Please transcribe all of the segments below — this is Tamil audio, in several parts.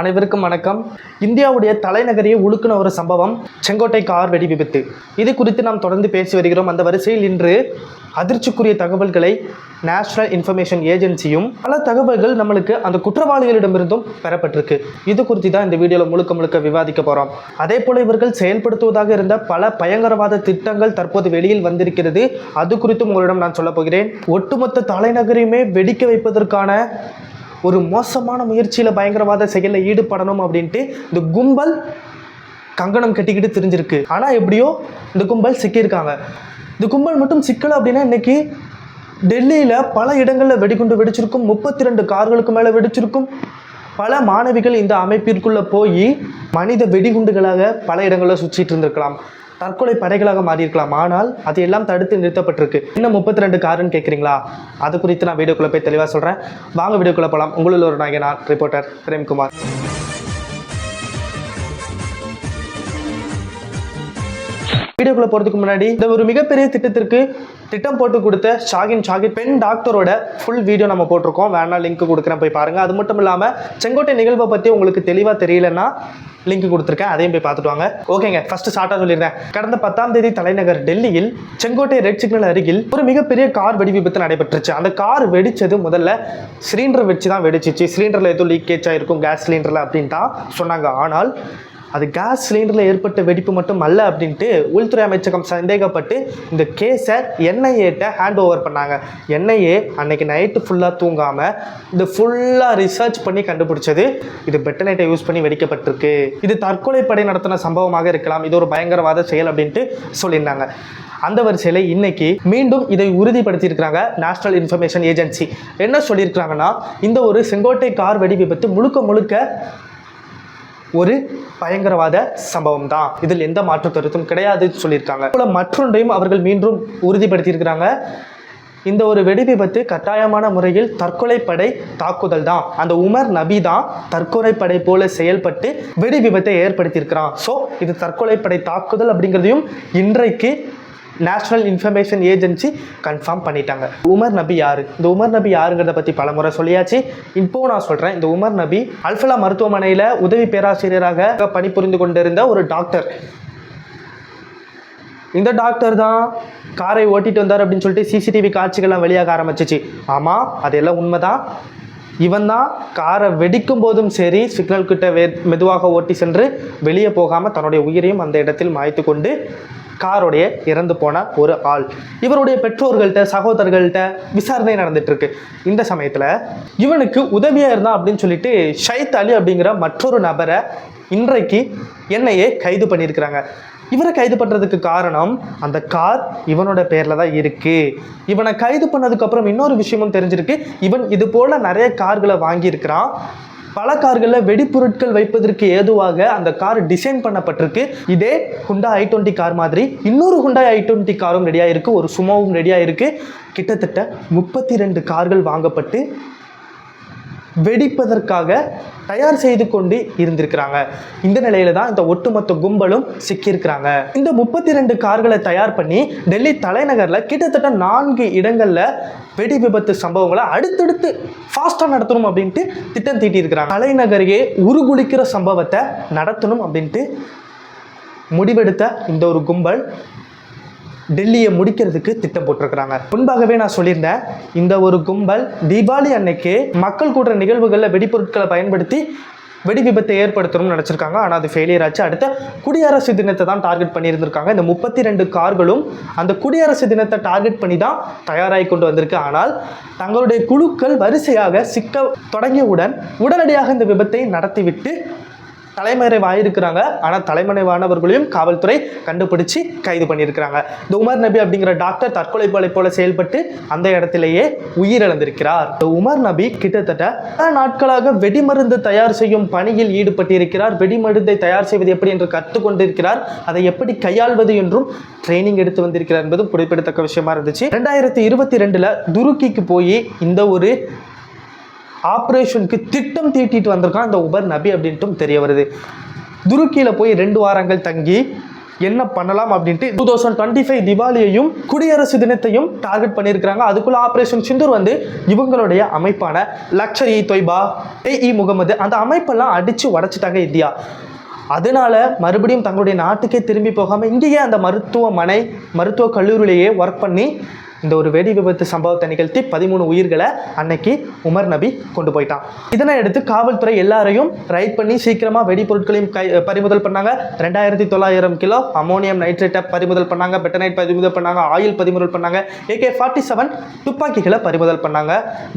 அனைவருக்கும் வணக்கம். இந்தியாவுடைய தலைநகரையே உழுக்கின ஒரு சம்பவம் செங்கோட்டை கார் வெடி விபத்து. இது குறித்து நாம் தொடர்ந்து பேசி வருகிறோம். அந்த வரிசையில் இன்று அதிர்ச்சிக்குரிய தகவல்களை நேஷனல் இன்ஃபர்மேஷன் ஏஜென்சியும் பல தகவல்கள் நம்மளுக்கு அந்த குற்றவாளிகளிடமிருந்தும் பெறப்பட்டிருக்கு. இது குறித்து தான் இந்த வீடியோவில் முழுக்க முழுக்க விவாதிக்க போகிறோம் அதே போல இவர்கள் செயல்படுத்துவதாக இருந்த பல பயங்கரவாத திட்டங்கள் தற்போது வெளியில் வந்திருக்கிறது. அது குறித்தும் உங்களிடம் நான் சொல்ல போகிறேன். ஒட்டுமொத்த தலைநகரையுமே வெடிக்க வைப்பதற்கான ஒரு மோசமான முயற்சியில் பயங்கரவாத செயலில் ஈடுபடணும் அப்படின்ட்டு இந்த கும்பல் கங்கணம் கட்டிக்கிட்டு தெரிஞ்சிருக்கு. ஆனால் எப்படியோ இந்த கும்பல் சிக்கியிருக்காங்க. இந்த கும்பல் மட்டும் சிக்கலை அப்படின்னா இன்றைக்கி டெல்லியில் பல இடங்களில் வெடிகுண்டு வெடிச்சிருக்கும். முப்பத்தி ரெண்டு கார்களுக்கு மேலே வெடிச்சிருக்கும். பல மாணவிகள் இந்த அமைப்பிற்குள்ளே போய் மனித வெடிகுண்டுகளாக பல இடங்களில் சுற்றிட்டு இருந்திருக்கலாம். தற்கொலை படைகளாக மாறியிருக்கலாம். ஆனால் அதையெல்லாம் தடுத்து நிறுத்தப்பட்டிருக்கு. இன்னும் முப்பத்தி ரெண்டு காருன்னு கேட்குறீங்களா அது குறித்து நான் வீடியோக்குள்ளே போய் தெளிவாக சொல்கிறேன் வாங்க வீடியோக்குள்ளே போகலாம் உங்களில் ஒரு நாயகன் ரிப்போர்ட்டர் பிரேம்குமார். வீடியோக்குள்ள போகிறதுக்கு முன்னாடி இந்த ஒரு மிகப்பெரிய திட்டத்திற்கு திட்டம் போட்டு கொடுத்த ஷாகின் ஷாகித் பெண் டாக்டரோட ஃபுல் வீடியோ நம்ம போட்டிருக்கோம். வேணா லிங்க் கொடுக்குறேன் போய் பாருங்க. அது மட்டும் இல்லாமல் செங்கோட்டை நிகழ்வை பற்றி உங்களுக்கு தெளிவாக தெரியலன்னா லிங்க் கொடுத்துருக்கேன். அதையும் போய் பார்த்துட்டு வாங்க. ஓகேங்க ஃபர்ஸ்ட் ஷார்ட்டாக சொல்லிடுறேன். கடந்த பத்தாம் தேதி தலைநகர் டெல்லியில் செங்கோட்டை ரெட் சிக்னல் அருகில் ஒரு மிகப்பெரிய கார் வெடி விபத்து நடைபெற்றுச்சு. அந்த கார் வெடிச்சது முதல்ல சிலிண்டர் வச்சு தான் வெடிச்சிச்சு சிலிண்டரில் எதுவும் லீக்கேஜ் ஆயிருக்கும் கேஸ் சிலிண்டரில் அப்படின்னு தான் சொன்னாங்க. ஆனால் அது கேஸ் சிலிண்டரில் ஏற்பட்ட வெடிப்பு மட்டும் அல்ல அப்படின்ட்டு உள்துறை அமைச்சகம் சந்தேகப்பட்டு இந்த கேஸை என்ஐஏட்ட ஹேண்ட் ஓவர் பண்ணாங்க. என்ஐஏ அன்னைக்கு நைட்டு ஃபுல்லாக தூங்காமல் இது ஃபுல்லாக ரிசர்ச் பண்ணி கண்டுபிடிச்சது. இது பெட்டனைட்டை யூஸ் பண்ணி வெடிக்கப்பட்டிருக்கு. இது தற்கொலை படை நடத்தின சம்பவமாக இருக்கலாம். இது ஒரு பயங்கரவாத செயல் அப்படின்ட்டு சொல்லியிருந்தாங்க. அந்த வரிசையில் இன்னைக்கு மீண்டும் இதை உறுதிப்படுத்தியிருக்கிறாங்க நேஷனல் இன்ஃபர்மேஷன் ஏஜென்சி என்ன சொல்லியிருக்கிறாங்கன்னா இந்த ஒரு செங்கோட்டை கார் வெடி விபத்து முழுக்க முழுக்க ஒரு பயங்கரவாத சம்பவம் தான் இதில் எந்த மாற்று கருத்தும் கிடையாதுன்னு சொல்லியிருக்காங்க. போல மற்றொன்றையும் அவர்கள் மீண்டும் உறுதிப்படுத்தியிருக்கிறாங்க. இந்த ஒரு வெடி விபத்து கட்டாயமான முறையில் தற்கொலைப்படை தாக்குதல் தான் அந்த உமர் நபி தான் தற்கொலைப்படை போல செயல்பட்டு வெடி விபத்தை ஏற்படுத்தியிருக்கிறான். ஸோ இது தற்கொலை படை தாக்குதல் அப்படிங்கிறதையும் இன்றைக்கு நேஷனல் இன்ஃபர்மேஷன் ஏஜென்சி கன்ஃபார்ம் பண்ணிட்டாங்க. உமர் நபி யார்? இந்த உமர் நபி யாருங்கிறத பற்றி பலமுறை சொல்லியாச்சு. இப்போ நான் சொல்கிறேன் இந்த உமர் நபி அல்ஃபலா மருத்துவமனையில் உதவி பேராசிரியராக பணிபுரிந்து கொண்டிருந்த ஒரு டாக்டர். இந்த டாக்டர் தான் காரை ஓட்டிட்டு வந்தார் அப்படின்னு சொல்லிட்டு சிசிடிவி காட்சிகள்லாம் வெளியாக ஆரம்பிச்சிச்சு. ஆமாம் அதெல்லாம் உண்மைதான். இவன் தான் காரை வெடிக்கும் போதும் சரி சிக்னல் கிட்ட மெதுவாக ஓட்டி சென்று வெளியே போகாமல் தன்னுடைய உயிரையும் அந்த இடத்தில் மாய்த்து கொண்டு காரோடைய இறந்து போன ஒரு ஆள். இவருடைய பெற்றோர்கள்ட்ட சகோதரர்கள்ட்ட விசாரணை நடந்துட்டு இருக்கு இந்த சமயத்தில் இவனுக்கு உதவியாக இருந்தான் அப்படின்னு சொல்லிட்டு ஷைத் அலி அப்படிங்கிற மற்றொரு நபரை இன்றைக்கு என்னையே கைது பண்ணியிருக்கிறாங்க. இவரை கைது பண்ணுறதுக்கு காரணம் அந்த கார் இவனோட பேரில் தான் இருக்குது இவனை கைது பண்ணதுக்கப்புறம் இன்னொரு விஷயமும் தெரிஞ்சிருக்கு. இவன் இது போல் நிறைய கார்களை வாங்கியிருக்கிறான். பல கார்களில் வெடிப்பொருட்கள் வைப்பதற்கு ஏதுவாக அந்த கார் டிசைன் பண்ணப்பட்டிருக்கு. இதே ஹுண்டா ஐ டுவெண்ட்டி கார் மாதிரி இன்னொரு ஹுண்டா ஐ டுவெண்ட்டி காரும் ரெடியாக இருக்குது ஒரு சுமோவும் ரெடியாக இருக்குது கிட்டத்தட்ட முப்பத்தி ரெண்டு கார்கள் வாங்கப்பட்டு வெடிப்பதற்காக தயார் செய்து கொண்டு இருந்திருக்கிறாங்க. இந்த நிலையில தான் இந்த ஒட்டுமொத்த கும்பலும் சிக்கியிருக்கிறாங்க. இந்த முப்பத்தி ரெண்டு கார்களை தயார் பண்ணி டெல்லி தலைநகரில் கிட்டத்தட்ட நான்கு இடங்களில் வெடி விபத்து சம்பவங்களை அடுத்தடுத்து ஃபாஸ்ட்டாக நடத்தணும் அப்படின்ட்டு திட்டம் தீட்டியிருக்கிறாங்க. தலைநகரையே உருகுலிக்கிற சம்பவத்தை நடத்தணும் அப்படின்ட்டு முடிவெடுத்த இந்த ஒரு கும்பல் டெல்லியை முடிக்கிறதுக்கு திட்டம் போட்டிருக்கிறாங்க. முன்பாகவே நான் சொல்லியிருந்தேன் இந்த ஒரு கும்பல் தீபாவளி அன்னைக்கு மக்கள் கூடுற நிகழ்வுகளில் வெடிப்பொருட்களை பயன்படுத்தி வெடி விபத்தை ஏற்படுத்தணும்னு நினச்சிருக்காங்க. ஆனால் அது ஃபெயிலியர் ஆச்சு. அடுத்த குடியரசு தினத்தை தான் டார்கெட் பண்ணியிருந்திருக்காங்க. இந்த முப்பத்தி ரெண்டு கார்களும் அந்த குடியரசு தினத்தை டார்கெட் பண்ணி தான் தயாராகி கொண்டு வந்திருக்கு. ஆனால் தங்களுடைய குழுக்கள் வரிசையாக சிக்க தொடங்கியவுடன் உடனடியாக இந்த விபத்தை நடத்திவிட்டு தலைமறைவாயிருக்கிறாங்க ஆனால் தலைமறைவானவர்களையும் காவல்துறை கண்டுபிடிச்சு கைது பண்ணியிருக்கிறாங்க. இந்த உமர் நபி அப்படிங்கிற டாக்டர் தற்கொலை கொலை போல செயல்பட்டு அந்த இடத்திலேயே உயிரிழந்திருக்கிறார். உமர் நபி கிட்டத்தட்ட பல நாட்களாக வெடிமருந்து தயார் செய்யும் பணியில் ஈடுபட்டிருக்கிறார். வெடிமருந்தை தயார் செய்வது எப்படி என்று கற்றுக்கொண்டிருக்கிறார். அதை எப்படி கையாள்வது என்றும் ட்ரைனிங் எடுத்து வந்திருக்கிறார் என்பதும் குறிப்பிடத்தக்க விஷயமா இருந்துச்சு. ரெண்டாயிரத்தி இருபத்தி ரெண்டுல துருக்கிக்கு போய் இந்த ஒரு ஆப்ரேஷனுக்கு திட்டம் தீட்டிட்டு வந்திருக்கான் இந்த உபர் நபி அப்படின்ட்டும் தெரிய வருது. துருக்கியில் போய் ரெண்டு வாரங்கள் தங்கி என்ன பண்ணலாம் அப்படின்ட்டு டூ தௌசண்ட் டுவெண்ட்டி ஃபைவ் திவாலியையும் குடியரசு தினத்தையும் டார்கெட் பண்ணியிருக்கிறாங்க. அதுக்குள்ள ஆப்ரேஷன் சிந்தூர் வந்து இவங்களுடைய அமைப்பான லக்ஷர் இ தொய்பா ஏ இ முகமது அந்த அமைப்பெல்லாம் அடித்து உடைச்சிட்டாங்க இந்தியா. அதனால மறுபடியும் தங்களுடைய நாட்டுக்கே திரும்பி போகாமல் இங்கேயே அந்த மருத்துவமனை மருத்துவ கல்லூரியிலேயே ஒர்க் பண்ணி இந்த ஒரு வெடி விபத்து சம்பவத்தை நிகழ்த்தி பதிமூணு உயிர்களை அன்னைக்கு உமர் நபி கொண்டு போயிட்டான். இதனை அடுத்து காவல்துறை எல்லாரையும் ரைட் பண்ணி சீக்கிரமாக வெடிப்பொருட்களையும் கை பறிமுதல் பண்ணாங்க. ரெண்டாயிரத்தி தொள்ளாயிரம் கிலோ அமோனியம் நைட்ரேட்டை பறிமுதல் பண்ணாங்க. பெட்டனைட் பறிமுதல் பண்ணாங்க. ஆயில் பறிமுதல் பண்ணாங்க. ஏகே ஃபார்ட்டி செவன் துப்பாக்கிகளை பறிமுதல் பண்ணாங்க.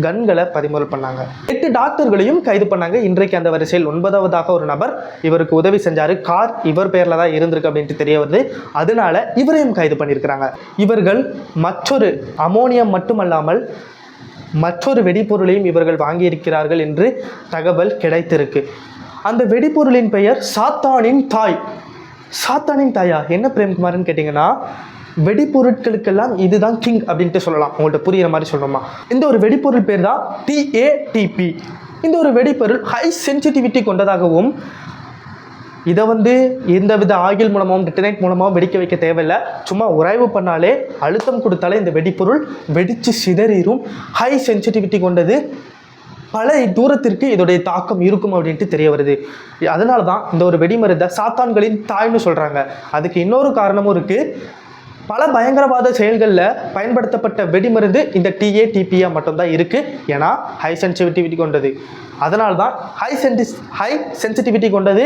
கன்களை பறிமுதல் பண்ணாங்க. எட்டு டாக்டர்களையும் கைது பண்ணாங்க. இன்றைக்கு அந்த வரிசையில் ஒன்பதாவதாக ஒரு நபர் இவருக்கு உதவி செஞ்சாரு. கார் இவர் பேர்ல தான் இருந்திருக்கு அப்படின்ட்டு தெரிய வருது. அதனால இவரையும் கைது பண்ணியிருக்கிறாங்க. இவர்கள் மற்றொரு அமோனியம் மட்டுமல்லாமல் மற்றொரு வெடிபொருளையும் இவர்கள் வாங்கியிருக்கிறார்கள் என்று தகவல் கிடைத்திருக்கு. அந்த வெடிபொருளின் பெயர் சாத்தானின் தாய். சாத்தானின் தாயா? என்ன பிரேம்குமார்னு கேட்டிங்கன்னா வெடிப்பொருட்களுக்கெல்லாம் இதுதான் கிங் அப்படின்ட்டு சொல்லலாம். உங்கள்கிட்ட புரிகிற மாதிரி சொல்லணுமா? இந்த ஒரு வெடிப்பொருள் பேர் தான் டிஏடிபி இந்த ஒரு வெடிப்பொருள் ஹை சென்சிட்டிவிட்டி கொண்டதாகவும் இதை வந்து எந்த வித ஆயில் மூலமாகவும் டிட்டனைட் மூலமாகவும் வெடிக்க வைக்க தேவையில்லை. சும்மா உராய்வு பண்ணாலே அழுத்தம் கொடுத்தாலே இந்த வெடிப்பொருள் வெடித்து சிதறிடும். ஹை சென்சிட்டிவிட்டி கொண்டது. பல தூரத்திற்கு இதோடைய தாக்கம் இருக்கும் அப்படின்ட்டு தெரிய வருது. அதனால தான் இந்த ஒரு வெடிமருந்தை சாத்தான்களின் தாய்னு சொல்கிறாங்க அதுக்கு இன்னொரு காரணமும் இருக்குது பல பயங்கரவாத செயல்களில் பயன்படுத்தப்பட்ட வெடிமருந்து இந்த டிஏடிபியா மட்டும்தான் இருக்குது ஏன்னா ஹை சென்சிட்டிவிட்டி கொண்டது. அதனால் தான் ஹை சென்டிஸ் ஹை சென்சிட்டிவிட்டி கொண்டது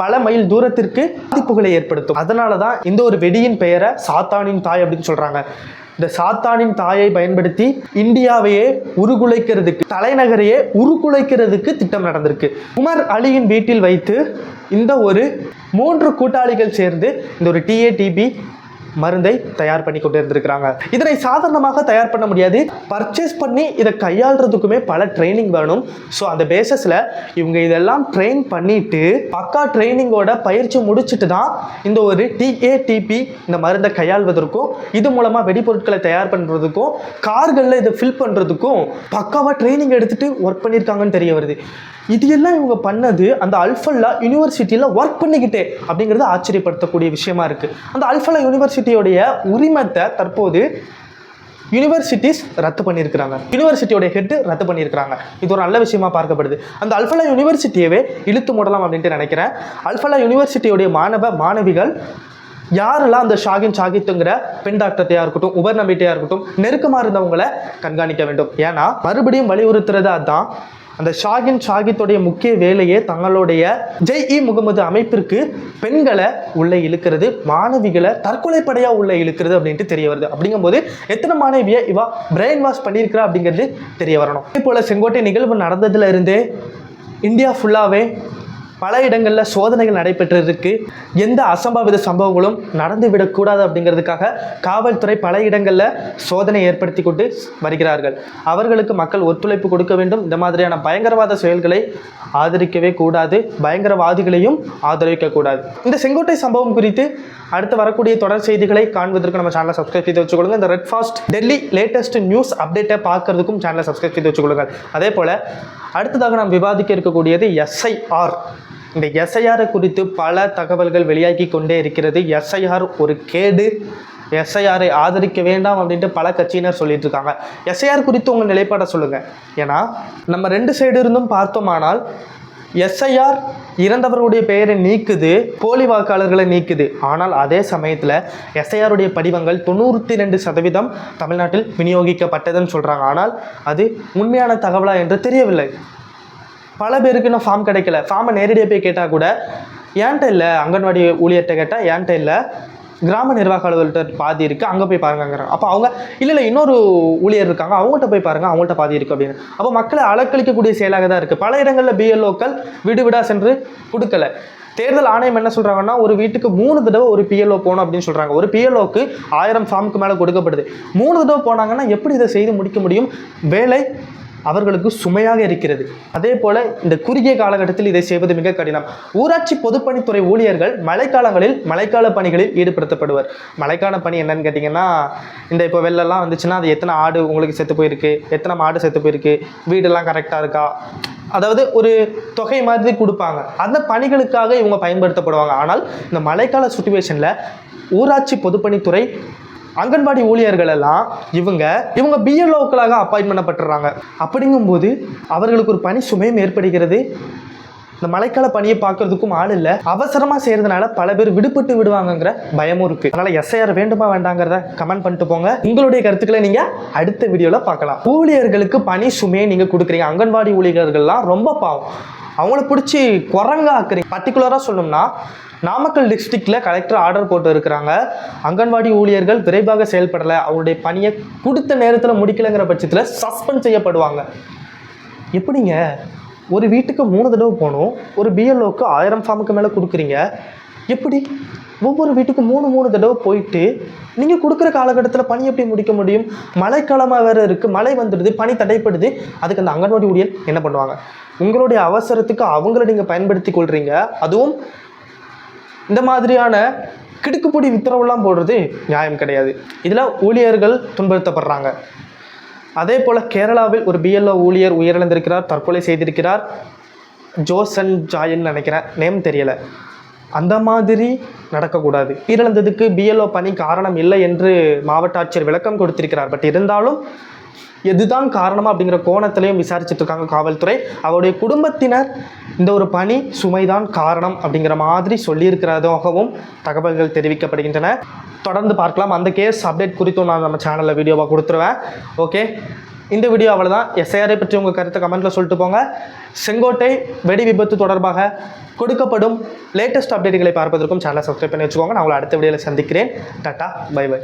பல மைல் தூரத்திற்கு பாதிப்புகளை ஏற்படுத்தும். அதனால தான் இந்த ஒரு வெடியின் பெயரை சாத்தானின் தாய் அப்படின்னு சொல்கிறாங்க இந்த சாத்தானின் தாயை பயன்படுத்தி இந்தியாவையே உருகுலைக்கிறதுக்கு தலைநகரையே உருகுலைக்கிறதுக்கு திட்டம் நடந்திருக்கு. உமர் அலியின் வீட்டில் வைத்து இந்த ஒரு மூன்று கூட்டாளிகள் சேர்ந்து இந்த ஒரு டிஏடிபி மருந்தை தயார் பண்ணி கொண்டு இருந்திருக்கிறாங்க இதனை சாதாரணமாக தயார் பண்ண முடியாது. பர்ச்சேஸ் பண்ணி இதை கையாளுறதுக்குமே பல ட்ரைனிங் வேணும். ஸோ அந்த பேசஸில் இவங்க இதெல்லாம் ட்ரெயின் பண்ணிட்டு பக்கா ட்ரைனிங்கோட பயிற்சி முடிச்சுட்டு தான் இந்த ஒரு டிஏடிபி இந்த மருந்தை கையாள்வதற்கும் இது மூலமாக வெடிபொருட்களை தயார் பண்ணுறதுக்கும் கார்களில் இதை ஃபில் பண்ணுறதுக்கும் பக்காவாக ட்ரைனிங் எடுத்துகிட்டு ஒர்க் பண்ணியிருக்காங்கன்னு தெரிய வருது. இது எல்லாம் இவங்க பண்ணது அந்த அல்ஃபல்லா யூனிவர்சிட்டியில் ஒர்க் பண்ணிக்கிட்டே அப்படிங்கிறது ஆச்சரியப்படுத்தக்கூடிய விஷயமா இருக்குது அந்த அல்ஃபல்லா யூனிவர்சிட்டியோடைய உரிமத்தை தற்போது யூனிவர்சிட்டிஸ் ரத்து பண்ணியிருக்கிறாங்க. யூனிவர்சிட்டியோட ஹெட் ரத்து பண்ணியிருக்கிறாங்க. இது ஒரு நல்ல விஷயமா பார்க்கப்படுது. அந்த அல்ஃபலா யூனிவர்சிட்டியவே இழுத்து மூடலாம் அப்படின்ட்டு நினைக்கிறேன். அல்ஃபலா யூனிவர்சிட்டியோடைய மாணவ மாணவிகள் யாரெல்லாம் அந்த ஷாகின் ஷாகித்துங்கிற பெண் டாக்டர்த்தையாக இருக்கட்டும் உபர் நம்பிட்டையாக இருக்கட்டும் நெருக்கமாக இருந்தவங்களை கண்காணிக்க வேண்டும். ஏன்னா மறுபடியும் வலியுறுத்துறது தான் அந்த ஷாகின் ஷாகித்துடைய முக்கிய வேலையே தங்களுடைய ஜெய் இ முகமது அமைப்பிற்கு பெண்களை உள்ளே இழுக்கிறது மாணவிகளை தற்கொலை உள்ளே இழுக்கிறது அப்படின்ட்டு தெரிய வருது. அப்படிங்கும்போது எத்தனை மாணவியை இவா பிரெயின் வாஷ் பண்ணியிருக்கிறா அப்படிங்கிறது தெரிய வரணும். இதே செங்கோட்டை நிகழ்வு நடந்ததுலேருந்தே இந்தியா ஃபுல்லாகவே பல இடங்களில் சோதனைகள் நடைபெற்றிருக்கு. எந்த அசம்பாவித சம்பவங்களும் நடந்து விடக்கூடாது அப்படிங்கிறதுக்காக காவல்துறை பல இடங்களில் சோதனை ஏற்படுத்தி கொண்டு வருகிறார்கள். அவர்களுக்கு மக்கள் ஒத்துழைப்பு கொடுக்க வேண்டும். இந்த மாதிரியான பயங்கரவாத செயல்களை ஆதரிக்கவே கூடாது. பயங்கரவாதிகளையும் ஆதரிக்க கூடாது. இந்த செங்கோட்டை சம்பவம் குறித்து அடுத்து வரக்கூடிய தொடர் செய்திகளை காண்பதற்கு நம்ம சேனலை சப்ஸ்கிரைப் செய்து வச்சுக்கொள்ளுங்க. இந்த red fast Delhi latest news அப்டேட்டை பார்க்கறதுக்கும் சேனலை சப்ஸ்கிரைப் செய்து வச்சுக்கொள்ளுங்கள் அதே போல் அடுத்ததாக நாம் விவாதிக்க இருக்கக்கூடியது எஸ்ஐஆர் இந்த எஸ்ஐஆரை குறித்து பல தகவல்கள் வெளியாகி கொண்டே இருக்கிறது. எஸ்ஐஆர் ஒரு கேடு. எஸ்ஐஆரை ஆதரிக்க வேண்டாம் அப்படின்ட்டு பல கட்சியினர் சொல்லிட்டு இருக்காங்க. எஸ்ஐஆர் குறித்து உங்கள் நிலைப்பாடை சொல்லுங்கள் ஏன்னா நம்ம ரெண்டு சைடு இருந்தும் பார்த்தோமானால் எஸ்ஐஆர் இறந்தவர்களுடைய பெயரை நீக்குது போலி வாக்காளர்களை நீக்குது. ஆனால் அதே சமயத்தில் எஸ்ஐஆருடைய படிவங்கள் தொண்ணூற்றி ரெண்டு சதவீதம் தமிழ்நாட்டில் விநியோகிக்கப்பட்டதுன்னு சொல்கிறாங்க ஆனால் அது உண்மையான தகவலா என்று தெரியவில்லை. பல பேருக்கு இன்னும் ஃபார்ம் கிடைக்கல. ஃபார்மை நேரடியாக போய் கேட்டால் கூட ஏன்ட்ட இல்லை அங்கன்வாடி ஊழியர்கிட்ட கேட்டால் ஏன்ட்ட இல்லை. கிராம நிர்வாக அலுவலர்கிட்ட பாதி இருக்குது அங்கே போய் பாருங்கிறாங்க அப்போ அவங்க இல்லை இல்லை இன்னொரு ஊழியர் இருக்காங்க அவங்கள்ட்ட போய் பாருங்கள் அவங்கள்ட்ட பாதி இருக்குது அப்படின்னு. அப்போ மக்களை அலக்களிக்கக்கூடிய செயலாக தான் இருக்குது பல இடங்களில் பிஎல்ஓக்கள் வீடு வீடாக சென்று கொடுக்கல. தேர்தல் ஆணையம் என்ன சொல்கிறாங்கன்னா ஒரு வீட்டுக்கு மூணு தடவை ஒரு பிஎல்ஓ போகணும் அப்படின்னு சொல்கிறாங்க ஒரு பிஎல்ஓக்கு ஆயிரம் ஃபார்முக்கு மேலே கொடுக்கப்படுது. மூணு தடவை போனாங்கன்னா எப்படி இதை செய்து முடிக்க முடியும்? வேலை அவர்களுக்கு சுமையாக இருக்கிறது. அதே போல இந்த குறுகிய காலகட்டத்தில் இதை செய்வது மிக கடினம். ஊராட்சி பொதுப்பணித்துறை ஊழியர்கள் மழைக்காலங்களில் மழைக்கால பணிகளில் ஈடுபடுத்தப்படுவர். மழைக்கால பணி என்னன்னு கேட்டிங்கன்னா இந்த இப்போ வெள்ளெல்லாம் வந்துச்சுன்னா அது எத்தனை ஆடு உங்களுக்கு செத்து போயிருக்கு எத்தனை மாடு செத்து போயிருக்கு வீடெல்லாம் கரெக்டாக இருக்கா? அதாவது ஒரு தொகை மாதிரி கொடுப்பாங்க. அந்த பணிகளுக்காக இவங்க பயன்படுத்தப்படுவாங்க. ஆனால் இந்த மழைக்கால சுச்சுவேஷனில் ஊராட்சி பொதுப்பணித்துறை அங்கன்வாடி ஊழியர்கள் எல்லாம் இவங்க இவங்க பிஎல்ஓக்களாக அப்பாயின்ட் பண்ணப்பட்டுறாங்க. அப்படிங்கும்போது அவர்களுக்கு ஒரு பணி சுமையும் ஏற்படுகிறது. இந்த மழைக்கால பணியை பார்க்கறதுக்கும் ஆள் இல்லை. அவசரமாக செய்கிறதுனால பல பேர் விடுபட்டு விடுவாங்கங்கிற பயமும் இருக்குது அதனால் எஸ்ஐஆர் வேண்டுமா வேண்டாங்கிறத கமெண்ட் பண்ணிட்டு போங்க. உங்களுடைய கருத்துக்களை நீங்கள் அடுத்த வீடியோவில் பார்க்கலாம். ஊழியர்களுக்கு பணி சுமையை நீங்கள் கொடுக்குறீங்க. அங்கன்வாடி ஊழியர்கள்லாம் ரொம்ப பாவம். அவங்கள பிடிச்சி குரங்காக்குறீங்க. பர்டிகுலராக சொல்லணும்னா நாமக்கல் டிஸ்ட்ரிக்டில் கலெக்டர் ஆர்டர் போட்டு இருக்கிறாங்க அங்கன்வாடி ஊழியர்கள் விரைவாக செயல்படலை. அவருடைய பணியை கொடுத்த நேரத்தில் முடிக்கலைங்கிற பட்சத்தில் சஸ்பெண்ட் செய்யப்படுவாங்க. எப்படிங்க? ஒரு வீட்டுக்கு மூணு தடவை போகணும். ஒரு பிஎல்ஓக்கு ஆயிரம் ஃபார்முக்கு மேலே கொடுக்குறீங்க. எப்படி? ஒவ்வொரு வீட்டுக்கும் மூணு மூணு தடவை போயிட்டு நீங்கள் கொடுக்குற காலகட்டத்தில் பணி எப்படி முடிக்க முடியும்? மழைக்காலமாக வேறு இருக்குது மழை வந்துடுது பனி தடைப்படுது. அதுக்கு அந்த அங்கன்வாடி ஊழியர் என்ன பண்ணுவாங்க? உங்களுடைய அவசரத்துக்கு அவங்கள நீங்கள் பயன்படுத்தி கொள்கிறீங்க அதுவும் இந்த மாதிரியான கிடுக்குப்பொடி உத்தரவுலாம் போடுறது நியாயம் கிடையாது. இதில் ஊழியர்கள் துன்புறுத்தப்படுறாங்க. அதே போல் கேரளாவில் ஒரு பிஎல்ஓ ஊழியர் உயிரிழந்திருக்கிறார் தற்கொலை செய்திருக்கிறார் ஜோசன் ஜாயின்னு நினைக்கிறேன். நேம் தெரியலை. அந்த மாதிரி நடக்கக்கூடாது. உயிரிழந்ததுக்கு பிஎல்ஓ பணி காரணம் இல்லை என்று மாவட்ட ஆட்சியர் விளக்கம் கொடுத்திருக்கிறார். பட் இருந்தாலும் எதுதான் காரணமா அப்படிங்கிற கோணத்திலையும் விசாரிச்சுட்டு இருக்காங்க காவல்துறை. அவருடைய குடும்பத்தினர் இந்த ஒரு பணி சுமைதான் காரணம் அப்படிங்கிற மாதிரி சொல்லியிருக்கிறதாகவும் தகவல்கள் தெரிவிக்கப்படுகின்றன. தொடர்ந்து பார்க்கலாம். அந்த கேஸ் அப்டேட் குறித்தும் நான் நம்ம சேனலில் வீடியோவாக கொடுத்துருவேன். ஓகே? இந்த வீடியோ அவ்வளோதான் எஸ்ஐஆரை பற்றி உங்கள் கருத்தை கமெண்ட்டில் சொல்லிட்டு போங்க. செங்கோட்டை வெடி விபத்து தொடர்பாக கொடுக்கப்படும் லேட்டஸ்ட் அப்டேட்டுகளை பார்ப்பதற்கும் சேனலை சப்ஸ்கிரைப் பண்ணி வச்சுக்கோங்க. நான் உங்களை அடுத்த வீடியோவில் சந்திக்கிறேன். டாட்டா. Bye bye.